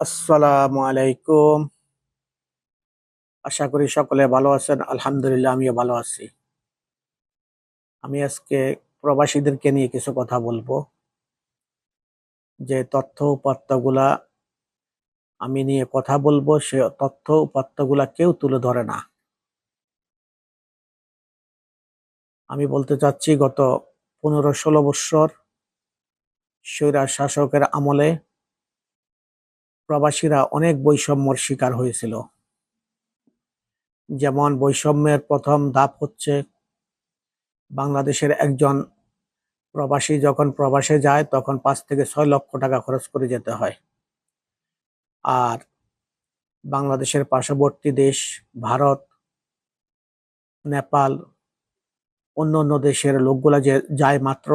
আসসালামু আলাইকুম। আশা করি সকলে ভালো আছেন, আলহামদুলিল্লাহ আমিও ভালো আছি। আমি আজকে প্রবাসীদেরকে নিয়ে কিছু কথা বলব। যে তথ্য উপাত্তগুলা আমি নিয়ে কথা বলব, সে তথ্য উপাত্তগুলা কেউ তুলে ধরে না। আমি বলতে চাচ্ছি, গত পনেরো ষোলো বৎসর স্বৈরা শাসকের আমলে প্রবাসীরা অনেক বৈষম্যর শিকার হয়েছিল। যেমন বৈষম্যের প্রথম ধাপ হচ্ছে বাংলাদেশের একজন প্রবাসী যখন প্রবাসে যায়, তখন পাঁচ থেকে ছয় লক্ষ টাকা খরচ করে যেতে হয়। আর বাংলাদেশের পার্শ্ববর্তী দেশ, ভারত, নেপাল, অন্য অন্য দেশের লোকগুলা যে যায় মাত্র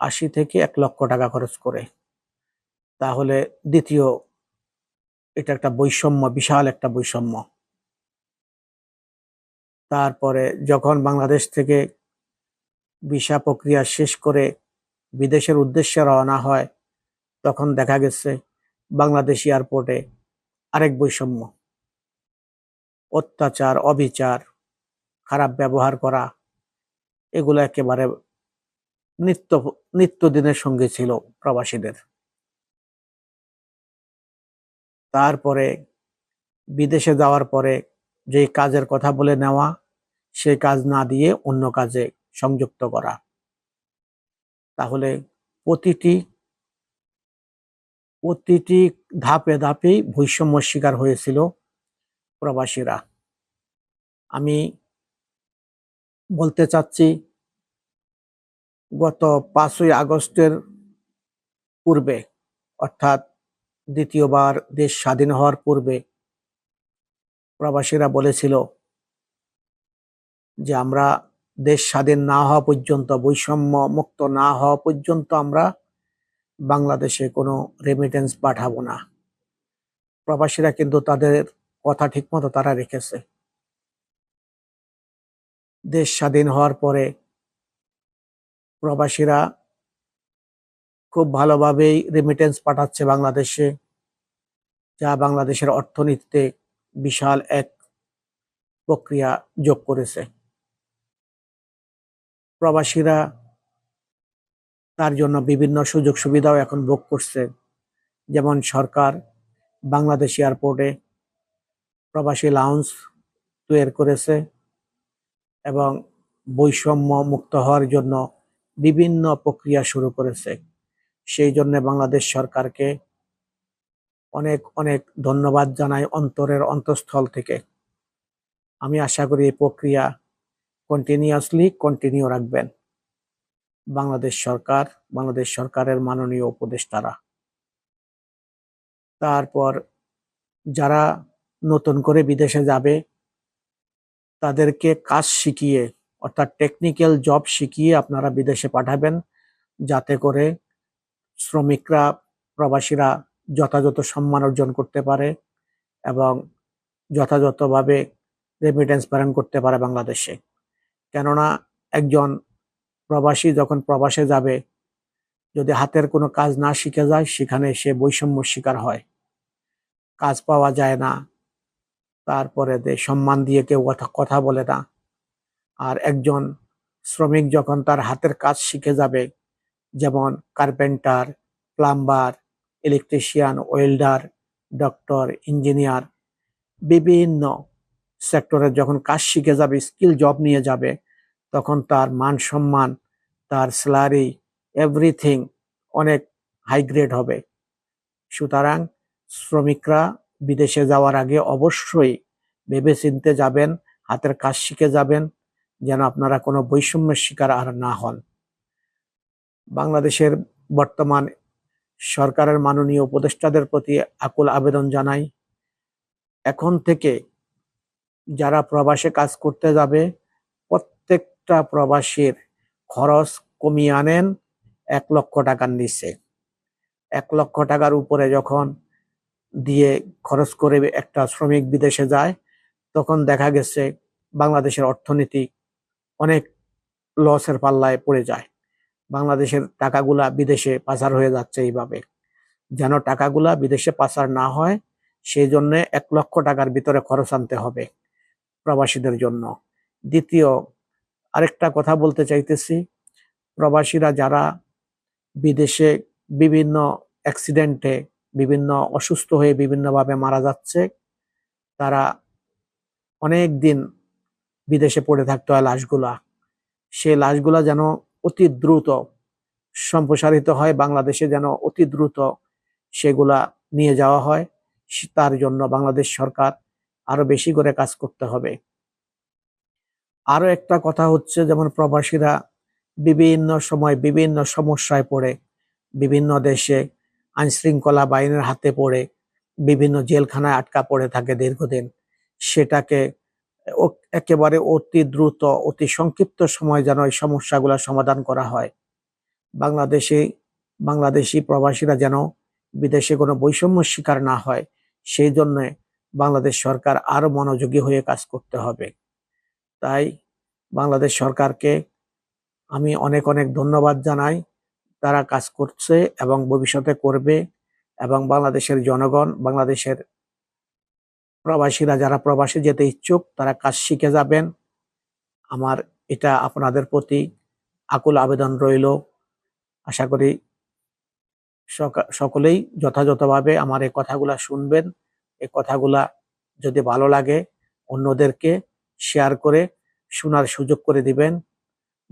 আশি থেকে এক লক্ষ টাকা খরচ করে। তাহলে দ্বিতীয় এটা একটা বৈষম্য, বিশাল একটা বৈষম্য। তারপরে যখন বাংলাদেশ থেকে ভিসা প্রক্রিয়া শেষ করে বিদেশের উদ্দেশ্যে রওনা হয়, তখন দেখা গেছে বাংলাদেশ এয়ারপোর্টে আরেক বৈষম্য। অত্যাচার, অবিচার, খারাপ ব্যবহার করা, এগুলো একেবারে নিত্য, নিত্যদিনের সঙ্গে ছিল প্রবাসীদের। তারপরে বিদেশে যাওয়ার পরে যে কাজের কথা বলে নেওয়া, সেই কাজ না দিয়ে অন্য কাজে সংযুক্ত করা। তাহলে প্রতিটি প্রতিটি ধাপে ধাপেই বৈষম্য শিকার হয়েছিল প্রবাসীরা। আমি বলতে চাচ্ছি, গত পাঁচই আগস্টের পূর্বে, অর্থাৎ দ্বিতীয়বার দেশ স্বাধীন হওয়ার পূর্বে প্রবাসীরা বলেছিল যে আমরা দেশ স্বাধীন না হওয়া পর্যন্ত, বৈষম্য মুক্ত না হওয়া পর্যন্ত আমরা বাংলাদেশে কোনো রেমিটেন্স পাঠাবো না। প্রবাসীরা কিন্তু তাদের কথা ঠিকমতো তারা রেখেছে। দেশ স্বাধীন হওয়ার পরে প্রবাসীরা খুব ভালোভাবেই রেমিটেন্স পাঠাচ্ছে বাংলাদেশে, যা বাংলাদেশের অর্থনীতিতে বিশাল এক প্রক্রিয়া যোগ করেছে। প্রবাসীরা তার জন্য বিভিন্ন সুযোগ সুবিধাও এখন ভোগ করছে। যেমন সরকার বাংলাদেশ এয়ারপোর্টে প্রবাসী লাউন্স তৈরি করেছে এবং বৈষম্য মুক্ত হওয়ার জন্য বিভিন্ন প্রক্রিয়া শুরু করেছে। সেই জন্য বাংলাদেশ সরকারকে অনেক অনেক ধন্যবাদ জানাই অন্তরের অন্তঃস্থল থেকে। আমি আশা করি এই প্রক্রিয়া কন্টিনিউয়াসলি কন্টিনিউ রাখবেন। বাংলাদেশ সরকার, বাংলাদেশ সরকারের মাননীয় উপদেষ্টারা। তারপর যারা নতুন করে বিদেশে যাবে, তাদেরকে কাজ শিখিয়ে, অর্থাৎ টেকনিক্যাল জব শিখিয়ে আপনারা বিদেশে পাঠাবেন, যাতে করে শ্রমিকরা, প্রবাসীরা যথাযথ সম্মান অর্জন করতে পারে এবং যথাযথভাবে রেমিটেন্স প্রেরণ করতে পারে বাংলাদেশে। কেননা, একজন প্রবাসী যখন প্রবাসে যাবে, যদি হাতের কোনো কাজ না শিখে যায়, সেখানে সে বৈষম্য শিকার হয়। কাজ পাওয়া যায় না, তারপরে সম্মান দিয়ে কেউ কথা কথা বলে না। আর একজন শ্রমিক যখন তার হাতের কাজ শিখে যাবে যেমন carpenter, plumber, electrician, welder, doctor, engineer, বিভিন্ন সেক্টরে যখন কাজ শিখে যাবে, স্কিল জব নিয়ে যাবে, তখন তার মান সম্মান, তার স্যালারি, এভরিথিং অনেক হাই গ্রেড হবে। সুতরাং শ্রমিকরা বিদেশে যাওয়ার আগে অবশ্যই ভেবে চিনতে যাবেন, হাতের কাজ শিখে যাবেন, যেন আপনারা কোনো বৈষম্যের শিকার আর না হন। বাংলাদেশের বর্তমান সরকারের মাননীয় উপদেষ্টাদের প্রতি আকুল আবেদন জানাই। এখন থেকে যারা প্রবাসে কাজ করতে যাবে, প্রত্যেকটা প্রবাসীর খরচ কমিয়ে আনেন এক লক্ষ টাকার নিচে। এক লক্ষ টাকার উপরে যখন দিয়ে খরচ করে একটা শ্রমিক বিদেশে যায়, তখন দেখা গেছে বাংলাদেশের অর্থনীতি অনেক লসের পাল্লায় পড়ে যায়। বাংলাদেশের টাকাগুলা বিদেশে পাচার হয়ে যাচ্ছে এইভাবে। যেন টাকাগুলা বিদেশে পাচার না হয় সেই জন্য এক লক্ষ টাকার ভিতরে খরচ আনতে হবে প্রবাসীদের জন্য। দ্বিতীয়, আরেকটা কথা বলতে চাইতেছি, প্রবাসীরা যারা বিদেশে বিভিন্ন অ্যাক্সিডেন্টে, বিভিন্ন অসুস্থ হয়ে বিভিন্নভাবে মারা যাচ্ছে, তারা অনেক দিন বিদেশে পড়ে থাকতে হয় লাশগুলা। সে লাশগুলা যেন অতি দ্রুত সম্প্রসারিত হয়, বাংলাদেশে যেন অতি দ্রুত সেগুলা নিয়ে যাওয়া হয় তার জন্য বাংলাদেশ সরকার আরও বেশি করে কাজ করতে হবে। আরও একটা কথা হচ্ছে, যেমন প্রবাসীরা বিভিন্ন সময় বিভিন্ন সমস্যায় পড়ে, বিভিন্ন দেশে আইন শৃঙ্খলা বাহিনীর হাতে পড়ে, বিভিন্ন জেলখানায় আটকা পড়ে থাকে দীর্ঘদিন। সেটাকে একেবারে অতি দ্রুত, অতি সংক্ষিপ্ত সময় যেন এই সমস্যাগুলো সমাধান করা হয়। বাংলাদেশে, বাংলাদেশি প্রবাসীরা যেন বিদেশে কোনো বৈষম্য শিকার না হয়, সেই জন্য বাংলাদেশ সরকার আরও মনোযোগী হয়ে কাজ করতে হবে। তাই বাংলাদেশ সরকারকে আমি অনেক অনেক ধন্যবাদ জানাই। তারা কাজ করছে এবং ভবিষ্যতে করবে এবং বাংলাদেশের জনগণ, বাংলাদেশের প্রবাসীরা যারা প্রবাসে যেতে ইচ্ছুক, তারা কাজ শিখে যাবেন। আমার এটা আপনাদের প্রতি আকুল আবেদন রইল। আশা করি সকা- সকলেই যথাযথভাবে আমার এই কথাগুলা শুনবেন। এই কথাগুলা যদি ভালো লাগে, অন্যদেরকে শেয়ার করে শোনার সুযোগ করে দিবেন।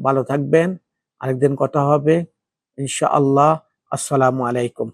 ভালো থাকবেন। আরেকদিন কথা হবে। ইনশাআল্লাহ। আসসালামু আলাইকুম।